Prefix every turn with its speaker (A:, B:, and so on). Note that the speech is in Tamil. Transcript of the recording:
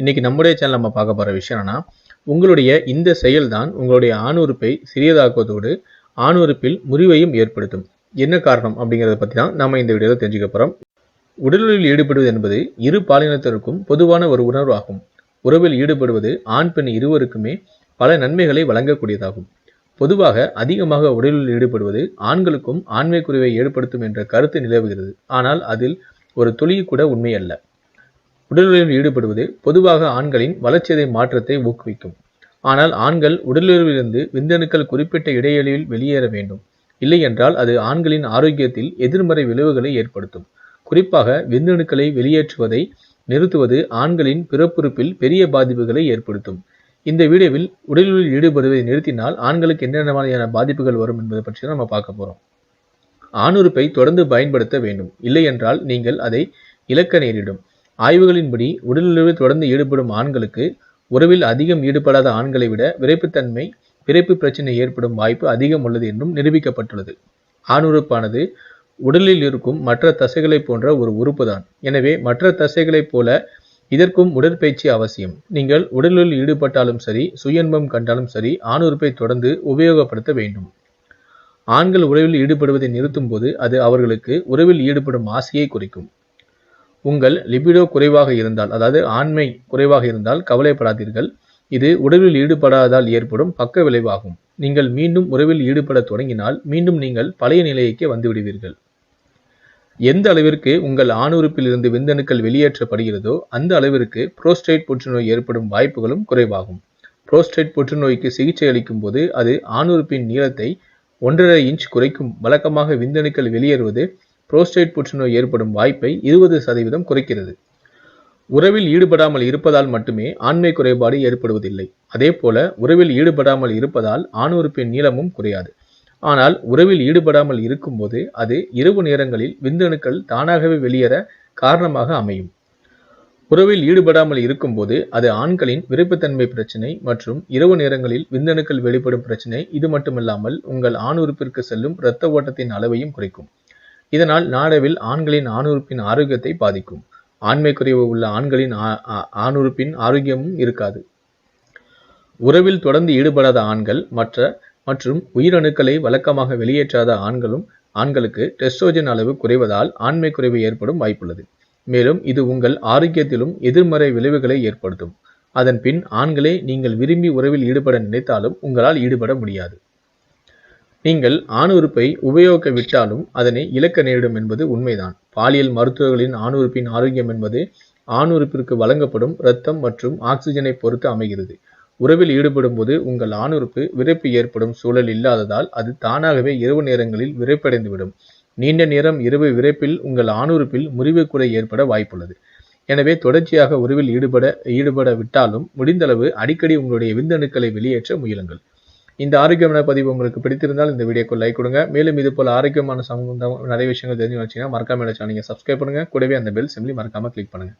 A: இன்னைக்கு நம்முடைய சேனல் நம்ம பார்க்க போற விஷயம் என்னன்னா உங்களுடைய இந்த செயல்தான் உங்களுடைய ஆணுறுப்பை சிறியதாக்குவதோடு ஆணுறுப்பில் முறிவையும் ஏற்படுத்தும். என்ன காரணம் அப்படிங்கிறத பற்றி தான் நாம இந்த வீடியோவில் தெரிஞ்சுக்க போறோம். உடலில் ஈடுபடுவது என்பது இரு பாலினத்திற்கும் பொதுவான ஒரு உணர்வு ஆகும் உறவில் ஈடுபடுவது ஆண் பெண் இருவருக்குமே பல நன்மைகளை வழங்கக்கூடியதாகும். பொதுவாக அதிகமாக உடலில் ஈடுபடுவது ஆண்களுக்கும் ஆண்மை குறைவை ஏற்படுத்தும் என்ற கருத்து நிலவுகிறது. ஆனால் அதில் ஒரு துளி கூட உண்மை அல்ல உடலுறவில் ஈடுபடுவது பொதுவாக ஆண்களின் வளர்ச்சிதை மாற்றத்தை ஊக்குவிக்கும். ஆனால் ஆண்கள் உடலுறவிலிருந்து விந்தணுக்கள் குறிப்பிட்ட இடைவெளியில் வெளியேற வேண்டும். இல்லை என்றால் அது ஆண்களின் ஆரோக்கியத்தில் எதிர்மறை விளைவுகளை ஏற்படுத்தும். குறிப்பாக விந்தணுக்களை வெளியேற்றுவதை நிறுத்துவது ஆண்களின் பிறப்புறுப்பில் பெரிய பாதிப்புகளை ஏற்படுத்தும். இந்த வீடியோவில் உடலில் ஈடுபடுவதை நிறுத்தினால் ஆண்களுக்கு என்னென்ன மாதிரியான பாதிப்புகள் வரும் என்பதை பற்றி நம்ம பார்க்க போகிறோம் ஆணுறுப்பை தொடர்ந்து பயன்படுத்த வேண்டும். இல்லை என்றால் நீங்கள் அதை இழக்க நேரிடும். ஆய்வுகளின்படி உடலுறவில் தொடர்ந்து ஈடுபடும் ஆண்களுக்கு உறவில் அதிகம் ஈடுபடாத ஆண்களை விட விரைப்புத்தன்மை பிறப்பு பிரச்சனை ஏற்படும் வாய்ப்பு அதிகம் உள்ளது என்றும் நிரூபிக்கப்பட்டுள்ளது. ஆணுறுப்பானது உடலில் இருக்கும் மற்ற தசைகளைப் போன்ற ஒரு உறுப்பு தான் எனவே மற்ற தசைகளைப் போல இதற்கும் உடற்பயிற்சி அவசியம். நீங்கள் உடலில் ஈடுபட்டாலும் சரி சுயன்பம் கண்டாலும் சரி ஆணுறுப்பை தொடர்ந்து உபயோகப்படுத்த வேண்டும். ஆண்கள் உறவில் ஈடுபடுவதை நிறுத்தும் போது அது அவர்களுக்கு உறவில் ஈடுபடும் ஆசையை குறைக்கும். உங்கள் லிபிடோ குறைவாக இருந்தால் அதாவது ஆண்மை குறைவாக இருந்தால் கவலைப்படாதீர்கள். இது உறவில் ஈடுபடாதால் ஏற்படும் பக்க விளைவாகும். நீங்கள் மீண்டும் உறவில் ஈடுபட தொடங்கினால் மீண்டும் நீங்கள் பழைய நிலைக்கு வந்துவிடுவீர்கள். எந்த அளவிற்கு உங்கள் ஆணுறுப்பில் இருந்து விந்தணுக்கள் வெளியேற்றப்படுகிறதோ அந்த அளவிற்கு புரோஸ்டேட் புற்றுநோய் ஏற்படும் வாய்ப்புகளும் குறைவாகும். புரோஸ்டேட் புற்றுநோய்க்கு சிகிச்சை அளிக்கும் போது அது ஆணுறுப்பின் நீளத்தை ஒன்றரை இன்ச் குறைக்கும். வழக்கமாக விந்தணுக்கள் வெளியேறுவது புரோஸ்டேட் புற்றுநோய் ஏற்படும் வாய்ப்பை இருபது சதவீதம் குறைக்கிறது. உறவில் ஈடுபடாமல் இருப்பதால் மட்டுமே ஆண்மை குறைபாடு ஏற்படுவதில்லை. அதே போல உறவில் ஈடுபடாமல் இருப்பதால் ஆணுறுப்பின் நீளமும் குறையாது. ஆனால் உறவில் ஈடுபடாமல் இருக்கும்போது அது இரவு நேரங்களில் விந்தணுக்கள் தானாகவே வெளியேற காரணமாக அமையும். உறவில் ஈடுபடாமல் இருக்கும்போது அது ஆண்களின் விருப்பத்தன்மை பிரச்சனை மற்றும் இரவு நேரங்களில் விந்தணுக்கள் வெளிப்படும் பிரச்சனை. இது மட்டுமல்லாமல் உங்கள் ஆணுறுப்பிற்கு செல்லும் இரத்த ஓட்டத்தின் அளவையும் குறைக்கும். இதனால் நாடவில் ஆண்களின் ஆணுறுப்பின் ஆரோக்கியத்தை பாதிக்கும். ஆண்மை குறைவு உள்ள ஆண்களின் ஆணுறுப்பின் ஆரோக்கியமும் இருக்காது. உறவில் தொடர்ந்து ஈடுபடாத ஆண்கள் மற்ற மற்றும் உயிரணுக்களை வழக்கமாக வெளியேற்றாத ஆண்களும் ஆண்களுக்கு டெஸ்ட்ரோஜன் அளவு குறைவதால் ஆண்மை குறைவு ஏற்படும் வாய்ப்புள்ளது. மேலும் இது உங்கள் ஆரோக்கியத்திலும் எதிர்மறை விளைவுகளை ஏற்படுத்தும். அதன் பின் ஆண்களே நீங்கள் விரும்பி உறவில் ஈடுபட நினைத்தாலும் உங்களால் ஈடுபட முடியாது. நீங்கள் ஆணுறுப்பை உபயோகிக்க விட்டாலும் அதனை இழக்க நேரிடும் என்பது உண்மைதான். பாலியல் மருத்துவர்களின் ஆணுறுப்பின் ஆரோக்கியம் என்பது ஆணுறுப்பிற்கு வழங்கப்படும் இரத்தம் மற்றும் ஆக்சிஜனை பொறுத்து அமைகிறது. உறவில் ஈடுபடும் போது உங்கள் ஆணுறுப்பு விரைப்பு ஏற்படும் சூழல் இல்லாததால் அது தானாகவே இரவு நேரங்களில் விரைப்படைந்துவிடும். நீண்ட நேரம் இரவு விரைப்பில் உங்கள் ஆணுறுப்பில் முறிவு குறை ஏற்பட வாய்ப்புள்ளது. எனவே தொடர்ச்சியாக உறவில் ஈடுபட ஈடுபட விட்டாலும் முடிந்தளவு அடிக்கடி உங்களுடைய விந்தணுக்களை வெளியேற்ற முயலுங்கள். இந்த ஆரோக்கியமான பதிவு உங்களுக்கு பிடித்திருந்தால் இந்த வீடியோக்கு லைக் கொடுங்க. மேலும் இது போல ஆரோக்கியமான சம்பந்தம் நிறைய விஷயங்கள் தெரிஞ்சு வச்சீங்கன்னா மறக்காம சேனலை சப்ஸ்கிரைப் பண்ணுங்க. கூடவே அந்த பெல் சிம்லி மறக்காம கிளிக் பண்ணுங்க.